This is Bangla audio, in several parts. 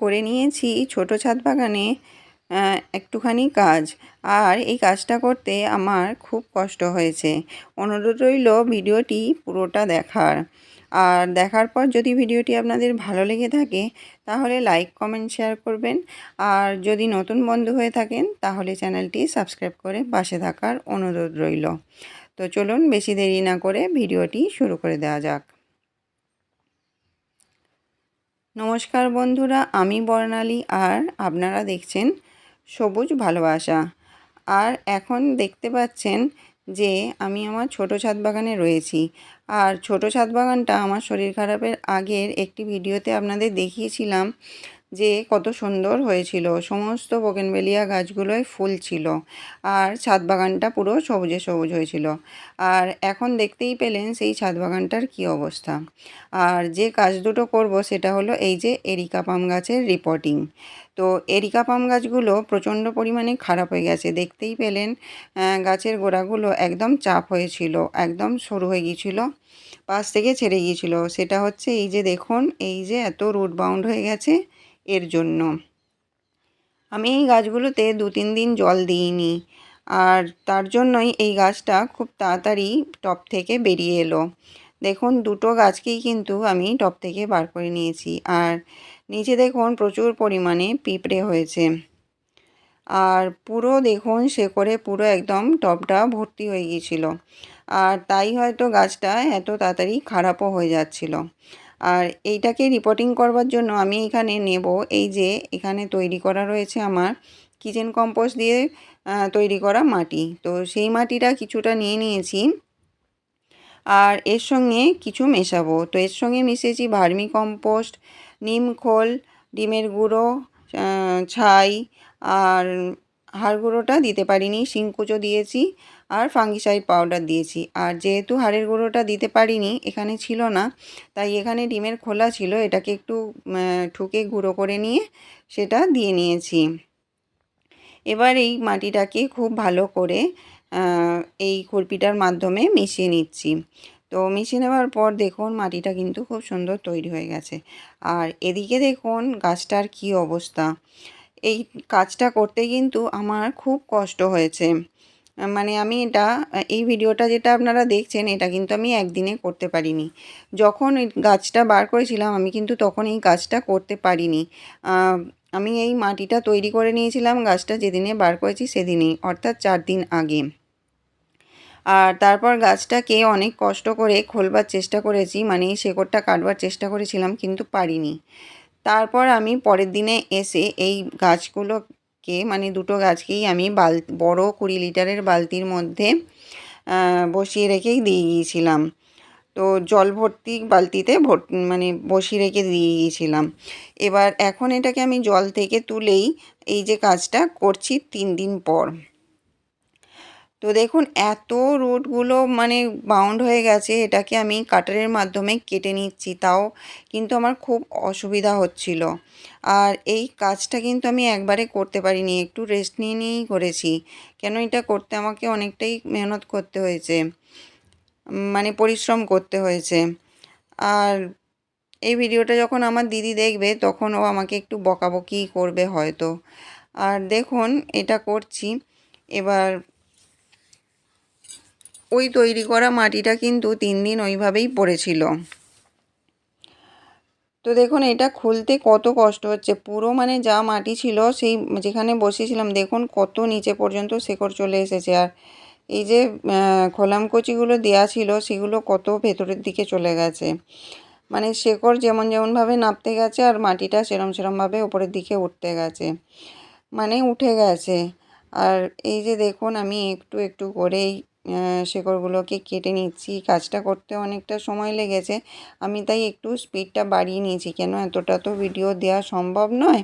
করে নিয়েছি ছোট ছাদ বাগানে একটুখানি কাজ। আর এই কাজটা করতে আমার খুব কষ্ট হয়েছে। অনুরোধ রইল ভিডিওটি পুরোটা দেখার। আর দেখার পর যদি ভিডিওটি আপনাদের ভালো লেগে থাকে, তাহলে লাইক, কমেন্ট, শেয়ার করবেন। আর যদি নতুন বন্ধু হয়ে থাকেন, তাহলে চ্যানেলটি সাবস্ক্রাইব করে পাশে থাকার অনুরোধ রইল। তো চলুন বেশি দেরি না করে ভিডিওটি শুরু করে দেওয়া যাক। নমস্কার বন্ধুরা, আমি বর্ণালী আর আপনারা দেখছেন সবুজ ভালোবাসা। আর এখন দেখতে পাচ্ছেন যে আমি আমার ছোট ছাদ বাগানে রয়েছি। আর ছোট ছাদ বাগানটা আমার শরীর খারাপের আগের একটি ভিডিওতে আপনাদের দেখিয়েছিলাম যে কত সুন্দর হয়েছিল। সমস্ত বোগেনবেলিয়া গাছগুলোয় ফুল ছিল আর ছাদ বাগানটা পুরো সবুজে সবুজ হয়েছিল। আর এখন দেখতেই পেলেন সেই ছাদ বাগানটার কী অবস্থা। আর যে কাজ দুটো করব সেটা হলো এই যে এরিকা পাম গাছের রিপোর্টিং তো এরিকা পাম গাছগুলো প্রচণ্ড পরিমাণে খারাপ হয়ে গেছে। দেখতেই পেলেন গাছের গোড়াগুলো একদম চাপ হয়েছিল, একদম সরু হয়ে গিয়েছিল, পাশ থেকে ছেড়ে গিয়েছিল। সেটা হচ্ছে এই যে দেখুন, এই যে এত রুট বাউন্ড হয়ে গেছে। এর জন্য। আমি এই গাছগুলোতে দু তিন দিন জল দিইনি আর তার জন্যই এই গাছটা খুব তাড়াতাড়ি টপ থেকে বেরিয়ে এলো। দেখুন, দুটো গাছকেই কিন্তু আমি টপ থেকে বার করে নিয়েছি আর নিচে দেখুন প্রচুর পরিমাণে পিঁপড়ে হয়েছে। আর পুরো দেখুন শেকড়ে পুরো একদম টপটা ভর্তি হয়ে গিয়েছিল। আর তাই হয়তো গাছটা এত তাড়াতাড়ি খারাপও হয়ে যাচ্ছিল। আর এইটাকে রিপোর্টিং করবার জন্য আমি এখানে নেব। এই যে এখানে তৈরি করা রয়েছে আমার কিচেন কম্পোস্ট দিয়ে তৈরি করা মাটি। তো সেই মাটিটা কিছুটা নিয়ে নিয়েছি। আর এর সঙ্গে কিছু মেশাবো। তো এর সঙ্গে মিশিয়েছি ভার্মি কম্পোস্ট নিম খোল, ডিমের গুঁড়ো ছাই, আর হাড় গুঁড়োটা দিতে পারিনি শিংকুচো দিয়েছি আর ফাঙ্গিসাইড পাউডার দিয়েছি। আর যেহেতু হাড়ের গুঁড়োটা দিতে পারিনি, এখানে ছিল না, তাই এখানে ডিমের খোলা ছিল, এটাকে একটু ঠুকে গুঁড়ো করে নিয়ে সেটা দিয়ে নিয়েছি। এবার এই মাটিটাকে খুব ভালো করে এই খুরপিটার মাধ্যমে মিশিয়ে নিচ্ছি। তো মিশিয়ে নেওয়ার পর দেখুন মাটিটা কিন্তু খুব সুন্দর তৈরি হয়ে গেছে। আর এদিকে দেখুন গাছটার কি অবস্থা। এই কাজটা করতে কিন্তু আমার খুব কষ্ট হয়েছে। মানে আমি এটা, এই ভিডিওটা যেটা আপনারা দেখছেন, এটা কিন্তু আমি একদিনে করতে পারিনি। যখন গাছটা বার করেছিলাম, আমি কিন্তু তখন এই কাজটা করতে পারিনি। আমি এই মাটিটা তৈরি করে নিয়েছিলাম গাছটা, যেদিনে বার করেছি সেদিনেই, অর্থাৎ চার দিন আগে। আর তারপর গাছটাকে অনেক কষ্ট করে খোলবার চেষ্টা করেছি মানে শেকড়টা কাটবার চেষ্টা করেছিলাম, কিন্তু পারিনি। তারপর আমি পরের দিনে এসে এই গাছগুলোকে মানে দুটো গাছকেই আমি বাল, বড় কুড়ি লিটারের বালতির মধ্যে বসিয়ে রেখেই দিয়ে গিয়েছিলাম। তো জল ভর্তি বালতিতে ভর মানে বসিয়ে রেখে দিয়ে গিয়েছিলাম। এবার এখন এটাকে আমি জল থেকে তুলেই এই যে কাজটা করছি তিন দিন পর। তো দেখুন, এত রুটগুলো মানে বাউন্ড হয়ে গেছে, এটাকে আমি কাটারের মাধ্যমে কেটে নিচ্ছি, তাও কিন্তু আমার খুব অসুবিধা হচ্ছিল। আর এই কাজটা কিন্তু আমি একবারে করতে পারিনি, একটু রেস্ট নিয়ে নিয়েই করেছি। কেন এটা করতে আমাকে অনেকটাই মেহনত করতে হয়েছে মানে পরিশ্রম করতে হয়েছে। আর এই ভিডিওটা যখন আমার দিদি দেখবে, তখন ও আমাকে একটু বকাবকি করবে হয়তো। আর দেখুন, এটা করছি, এবার ওই তৈরি করা মাটিটা কিন্তু তিন দিন ওইভাবেই পড়েছিল। তো দেখুন এটা খুলতে কত কষ্ট হচ্ছে। পুরো মানে যা মাটি ছিল সেই যেখানে বসেছিলাম দেখুন কত নিচে পর্যন্ত শেকড় চলে এসেছে। আর এই যে খোলামকচিগুলো দেয়া ছিল সেগুলো কত ভেতরের দিকে চলে গেছে। মানে শেকড় যেমন যেমনভাবে নামতে গেছে আর মাটিটা সেরম সেরমভাবে ওপরের দিকে উঠতে গেছে। মানে উঠে গেছে। আর এই যে দেখুন আমি একটু একটু করেই আহ, শেকড়গুলোকে কেটে নিচ্ছি। কাজটা করতে অনেকটা সময় লেগেছে। আমি তাই একটু স্পিডটা বাড়িয়ে নিয়েছি। কেন এতটা তো ভিডিও দেওয়া সম্ভব নয়।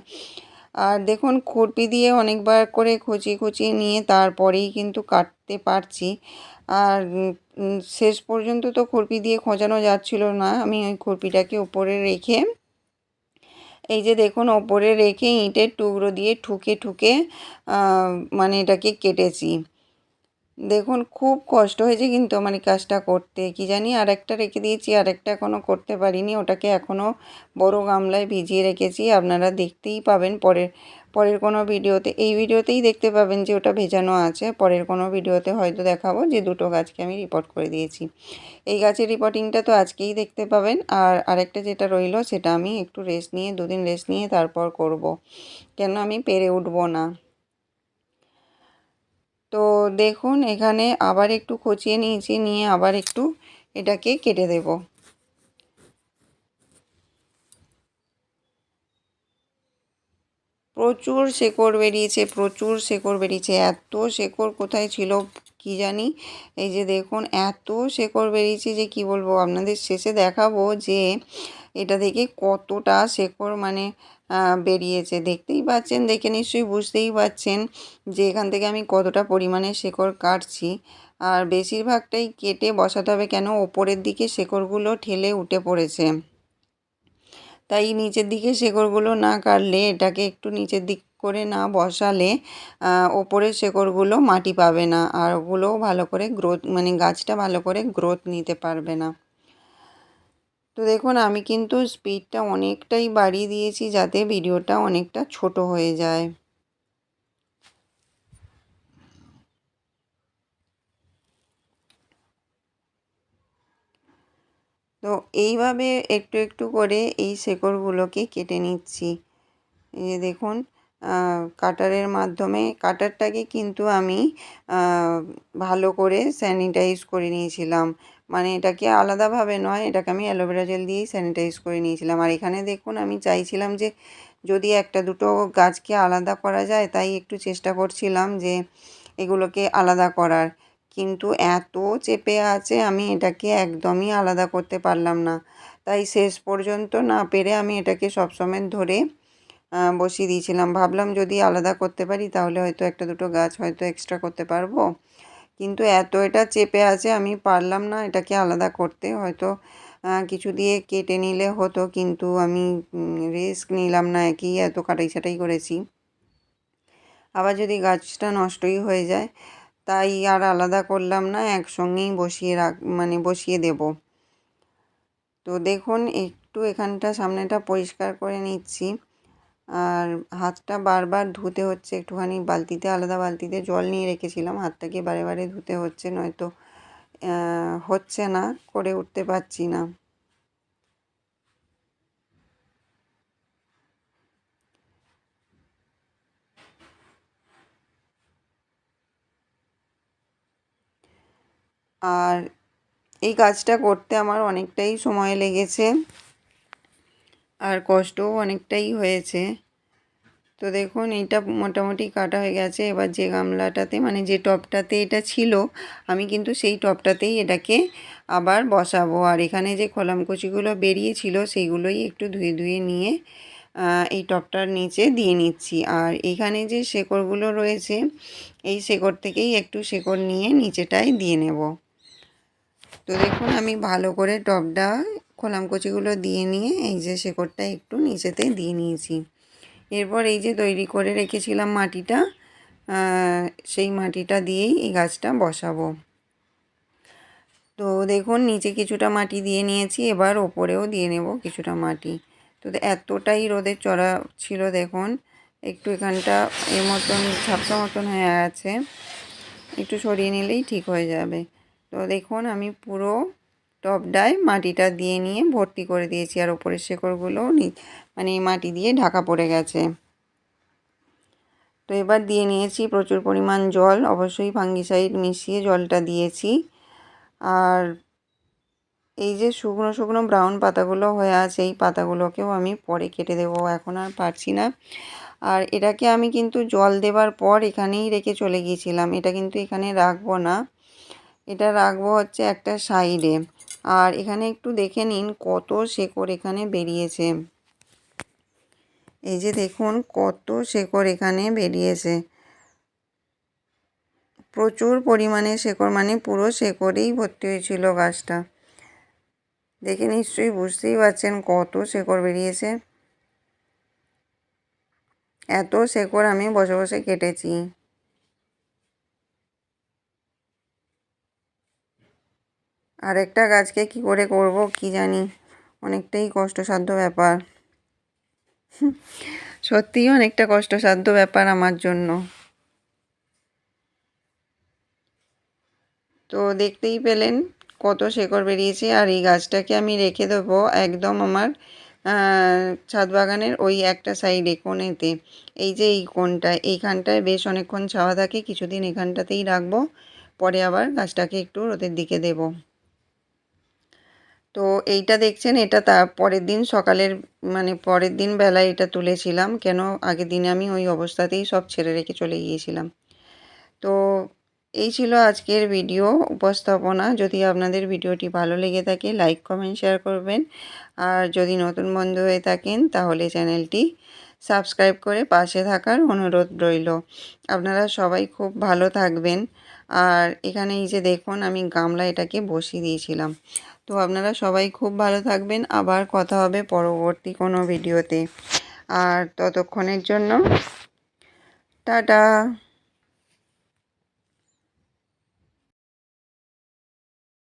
আর দেখুন, খুরপি দিয়ে অনেকবার করে খুঁচিয়ে খুঁচিয়ে নিয়ে তারপরেই কিন্তু কাটতে পারছি। আর শেষ পর্যন্ত তো খুরপি দিয়ে খোঁজানো যাচ্ছিল না। আমি ওই খুরপিটাকে উপরে রেখে, এই যে দেখুন ওপরে রেখে ইঁটের টুকরো দিয়ে ঠুকে ঠুকে মানে এটাকে কেটেছি। দেখুন, খুব কষ্ট হয়েছে কিন্তু আমার এই কাজটা করতে। কি জানি আর একটা রেখে দিয়েছি আর একটা এখনও করতে পারিনি। ওটাকে এখনও বড় গামলায় ভিজিয়ে রেখেছি। আপনারা দেখতেই পাবেন পরের পরের কোনো ভিডিওতে। এই ভিডিওতেই দেখতে পাবেন যে ওটা ভেজানো আছে। পরের কোনো ভিডিওতে হয়তো দেখাবো যে দুটো গাছকে আমি রিপোর্ট করে দিয়েছি। এই গাছের রিপোর্টিংটা তো আজকেই দেখতে পাবেন। আর আরেকটা যেটা রইল, সেটা আমি একটু রেস্ট নিয়ে, দুদিন রেস্ট নিয়ে তারপর করব। কেন আমি পেরে উঠবো না? তো দেখুন, এখানে আবার একটু খচিয়ে নিয়েছি, নিয়ে আবার একটু এটাকে কেটে দেব। প্রচুর শেকড় বেরিয়েছে, প্রচুর শেকড় বেরিয়েছে। এত শেকড় কোথায় ছিল কি জানি? এই যে দেখুন, এত শেকড় বেরিয়েছে যে কি বলব? আপনাদের শেষে দেখাবো যে এটা থেকে কতটা শেকড় মানে বেরিয়েছে দেখতেই পাচ্ছেন, দেখে নিশ্চয়ই বুঝতেই পাচ্ছেন যে এখান থেকে আমি কতটা পরিমাণে শেকড় কাটছি। আর বেশিরভাগটাই কেটে বসাতে হবে কেন? ওপরের দিকে শেকড়গুলো ঠেলে উঠে পড়েছে। তাই নিচের দিকে শেকড়গুলো না কাটলে, এটাকে একটু নিচের দিক করে না বসালে ওপরের শেকড়গুলো মাটি পাবে না। আর ওগুলোও ভালো করে গ্রোথ মানে গাছটা ভালো করে গ্রোথ নিতে পারবে না। তো দেখুন, আমি কিন্তু স্পিডটা অনেকটাই বাড়িয়ে দিয়েছি যাতে ভিডিওটা অনেকটা ছোট হয়ে যায়। তো এইভাবে একটু একটু করে এই শেকড়গুলোকে কেটে নিচ্ছি। এই যে দেখুন কাটারের মাধ্যমে। কাটারটাকে কিন্তু আমি ভালো করে স্যানিটাইজ করে নিয়েছিলাম। মানে এটাকে আলাদাভাবে নয়, এটাকে আমি অ্যালোভেরা জেল দিয়েই স্যানিটাইজ করে নিয়েছিলাম। আর এখানে দেখুন, আমি চাইছিলাম যে, যদি একটা দুটো গাছকে আলাদা করা যায়, তাই একটু চেষ্টা করছিলাম যে, এগুলোকে আলাদা করার। কিন্তু এত চেপে আছে, আমি এটাকে একদমই আলাদা করতে পারলাম না। তাই শেষ পর্যন্ত না পেরে আমি এটাকে সবসময় ধরে বসিয়ে দিয়েছিলাম। ভাবলাম যদি আলাদা করতে পারি, তাহলে হয়তো একটা দুটো গাছ হয়তো এক্সট্রা করতে পারব। কিন্তু এত এটা চেপে আছে, আমি পারলাম না এটাকে আলাদা করতে। হয়তো কিছু দিয়ে কেটে নিলে হতো, কিন্তু আমি রিস্ক নিলাম না, একই এত কাটাই ছাটাই করেছি। আবার যদি গাছটা নষ্টই হয়ে যায়, তাই আর আলাদা করলাম না, একসঙ্গেই বসিয়ে রাখ মানে বসিয়ে দেব। তো দেখুন, একটু এখানটা সামনেটা পরিষ্কার করে নিচ্ছি। আর হাতটা বারবার ধুতে হচ্ছে। একটুখানি বালতিতে, আলাদা বালতিতে জল নিয়ে রেখেছিলাম। হাতটাকে বারে বারে ধুতে হচ্ছে, নয়তো হচ্ছে না, করে উঠতে পারছি না। আর এই কাজটা করতে আমার অনেকটাই সময় লেগেছে। আর কষ্টও অনেকটাই হয়েছে। তো দেখুন, এইটা মোটামুটি কাটা হয়ে গেছে। এবার যে গামলাটাতে মানে যে টপটাতে এটা ছিল, আমি কিন্তু সেই টপটাতেই এটাকে আবার বসাবো। আর এখানে যে খোলামকুচিগুলো বেরিয়েছিল, সেইগুলোই একটু ধুয়ে ধুয়ে নিয়ে এই টপটার নিচে দিয়ে নিচ্ছি। আর এখানে যে শেকড়গুলো রয়েছে, এই শেকড় থেকেই একটু শেকড় নিয়ে নিচেটায় দিয়ে নেব। তো দেখুন, আমি ভালো করে টপটা খোলামকুচিগুলো দিয়ে নিয়ে এই যে শেকড়টা একটু নিচেতে দিয়ে নিয়েছি। এরপর এই যে তৈরি করে রেখেছিলাম মাটিটা সেই মাটিটা দিয়েই এই গাছটা বসাবো। তো দেখুন, নিচে কিছুটা মাটি দিয়ে নিয়েছি, এবার ওপরেও দিয়ে নেব কিছুটা মাটি। তো এতটাই রোদের চড়া ছিল দেখুন, একটু এখানটা এর মতন, ঝাপসা মতন হয়ে আছে, একটু সরিয়ে নিলেই ঠিক হয়ে যাবে। তো দেখুন, আমি পুরো টপডায় মাটিটা দিয়ে নিয়ে ভর্তি করে দিয়েছি আর ওপরের শেকড়গুলো মানে মাটি দিয়ে ঢাকা পড়ে গেছে। তো এবার দিয়ে নিয়েছি প্রচুর পরিমাণ জল, অবশ্যই ফাঙ্গিসাইড মিশিয়ে জলটা দিয়েছি। আর এই যে শুকনো শুকনো ব্রাউন পাতাগুলো হয়ে আছে, এই পাতাগুলোকেও আমি পরে কেটে দেবো, এখন আর পারছি না। আর এটাকে আমি কিন্তু জল দেবার পর এখানেই রেখে চলে গিয়েছিলাম, এটা কিন্তু এখানে রাখব না। এটা রাখব হচ্ছে একটা সাইডে। আর এখানে একটু দেখে নিন কত শেকড় এখানে বেরিয়েছে। এই যে দেখুন কত শেকড় এখানে বেরিয়েছে। প্রচুর পরিমাণে শেকড় মানে পুরো শেকড়েই ভর্তি হয়েছিল গাছটা। দেখে নিশ্চয়ই বুঝতেই পারছেন কত শেকড় বেরিয়েছে। এত শেকড় আমি বসে বসে কেটেছি। আর একটা গাছকে কি করে করব কি জানি। অনেকটাই কষ্টসাধ্য ব্যাপার। সত্যিই অনেকটা কষ্টসাধ্য ব্যাপার আমার জন্য। তো দেখতেই পেলেন কত শেকড় বেরিয়েছে আর এই গাছটাকে আমি রেখে দেবো একদম আমার ছাদ বাগানের ওই একটা সাইডে কোণেতে। এই যে এই কোণটায় এইখানটায় বেশ অনেকক্ষণ ছাওয়া থাকে, কিছুদিন এখানটাতেই রাখব, পরে আবার গাছটাকে একটু রোদের দিকে দেব। তো এইটা দেখছেন, এটা তার পরের দিন সকালের মানে পরের দিন বেলায় এটা তুলেছিলাম। কেন? আগের দিনে আমি ওই অবস্থাতেই সব ছেড়ে রেখে চলে গিয়েছিলাম। তো এই ছিল আজকের ভিডিও উপস্থাপনা। যদি আপনাদের ভিডিওটি ভালো লেগে থাকে, লাইক, কমেন্ট, শেয়ার করবেন। আর যদি নতুন বন্ধু হয়ে থাকেন, তাহলে চ্যানেলটি সাবস্ক্রাইব করে পাশে থাকার অনুরোধ রইল। আপনারা সবাই খুব ভালো থাকবেন। আর এখানে এই যে দেখুন, আমি গামলা এটাকে বসিয়ে দিয়েছিলাম। তো আপনারা সবাই খুব ভালো থাকবেন। আবার কথা হবে পরবর্তী কোনো ভিডিওতে। আর ততক্ষণের জন্য, টাটা।